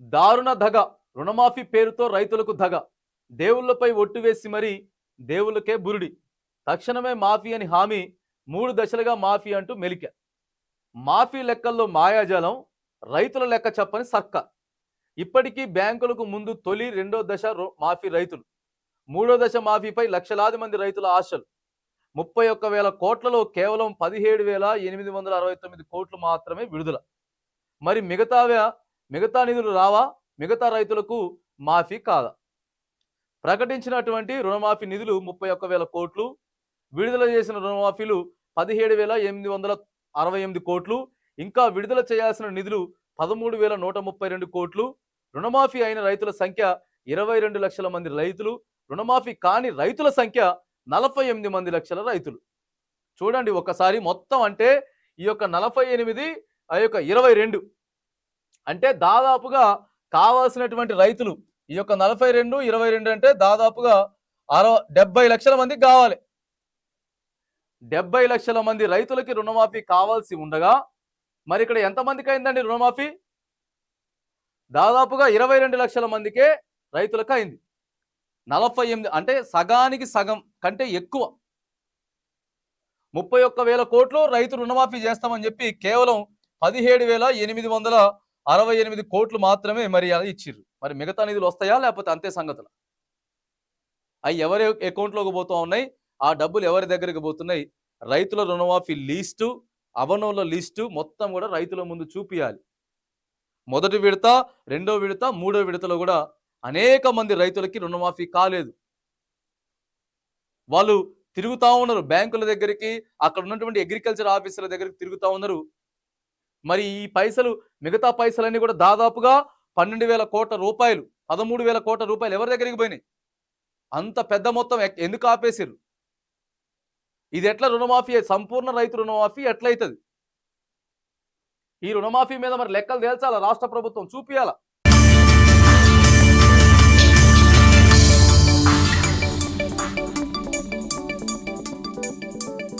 దారుణ దగ రుణమాఫీ పేరుతో రైతులకు దగ దేవుళ్ళపై ఒట్టు వేసి మరీ దేవుళ్ళకే బురుడి. తక్షణమే మాఫీ అని హామీ మూడు దశలుగా మాఫీ అంటూ మెలిక. మాఫీ లెక్కల్లో మాయాజాలం రైతుల లెక్క చెప్పని సర్కార్ ఇప్పటికీ బ్యాంకులకు ముందు తొలి రెండో దశ రు- మాఫీ రైతులు. మూడో దశ మాఫీపై లక్షలాది మంది రైతుల ఆశలు. ముప్పై ఒక్క వేల కోట్లలో కేవలం పదిహేడు వేల ఎనిమిది వందల అరవై తొమ్మిది కోట్లు మాత్రమే విడుదల. మరి మిగతావే మిగతా నిధులు రావా? మిగతా రైతులకు మాఫీ కాదా? ప్రకటించినటువంటి రుణమాఫీ నిధులు ముప్పై ఒక్క వేల కోట్లు విడుదల చేసిన రుణమాఫీలు పదిహేడు వేల ఎనిమిది వందల అరవై ఎనిమిది కోట్లు ఇంకా విడుదల చేయాల్సిన నిధులు పదమూడు వేల నూట ముప్పై రెండు కోట్లు. రుణమాఫీ అయిన రైతుల సంఖ్య ఇరవై రెండు లక్షల మంది రైతులు. రుణమాఫీ కాని రైతుల సంఖ్య నలభై ఎనిమిది మంది లక్షల రైతులు. చూడండి ఒకసారి మొత్తం అంటే ఈ యొక్క నలభై ఎనిమిది ఆ యొక్క ఇరవై రెండు అంటే దాదాపుగా కావాల్సినటువంటి రైతులు ఈ యొక్క నలభై రెండు ఇరవై రెండు అంటే దాదాపుగా అరవై డెబ్బై లక్షల మందికి కావాలి. డెబ్బై లక్షల మంది రైతులకి రుణమాఫీ కావాల్సి ఉండగా మరి ఇక్కడ ఎంతమందికి అయిందండి రుణమాఫీ? దాదాపుగా ఇరవై రెండు లక్షల మందికే రైతులకు అయింది. నలభై ఎనిమిది అంటే సగానికి సగం కంటే ఎక్కువ. ముప్పై ఒక్క వేల కోట్లు రైతు రుణమాఫీ చేస్తామని చెప్పి కేవలం పదిహేడు వేల ఎనిమిది వందల అరవై ఎనిమిది కోట్లు మాత్రమే మరి అది ఇచ్చిర్రు. మరి మిగతా నిధులు వస్తాయా లేకపోతే అంతే సంగతులు? అవి ఎవరి అకౌంట్లోకి పోతూ ఉన్నాయి? ఆ డబ్బులు ఎవరి దగ్గరికి పోతున్నాయి? రైతుల రుణమాఫీ లీస్టు అవనోల లిస్టు మొత్తం కూడా రైతుల ముందు చూపియాలి. మొదటి విడత రెండో విడత మూడో విడతలో కూడా అనేక మంది రైతులకి రుణమాఫీ కాలేదు. వాళ్ళు తిరుగుతూ ఉన్నారు. బ్యాంకుల దగ్గరికి అక్కడ ఉన్నటువంటి అగ్రికల్చర్ ఆఫీసుల దగ్గరికి తిరుగుతూ ఉన్నారు. మరి ఈ పైసలు మిగతా పైసలన్నీ కూడా దాదాపుగా పన్నెండు వేల కోట్ల రూపాయలు పదమూడు వేల కోట్ల రూపాయలు ఎవరి దగ్గరికి పోయినాయి? అంత పెద్ద మొత్తం ఎక్- ఎందుకు ఆపేసారు ఇది ఎట్లా రుణమాఫీ సంపూర్ణ రైతు రుణమాఫీ ఎట్లయితుంది? ఈ రుణమాఫీ మీద మరి లెక్కలు తేల్చాలా రాష్ట్ర ప్రభుత్వం? చూపియాలా?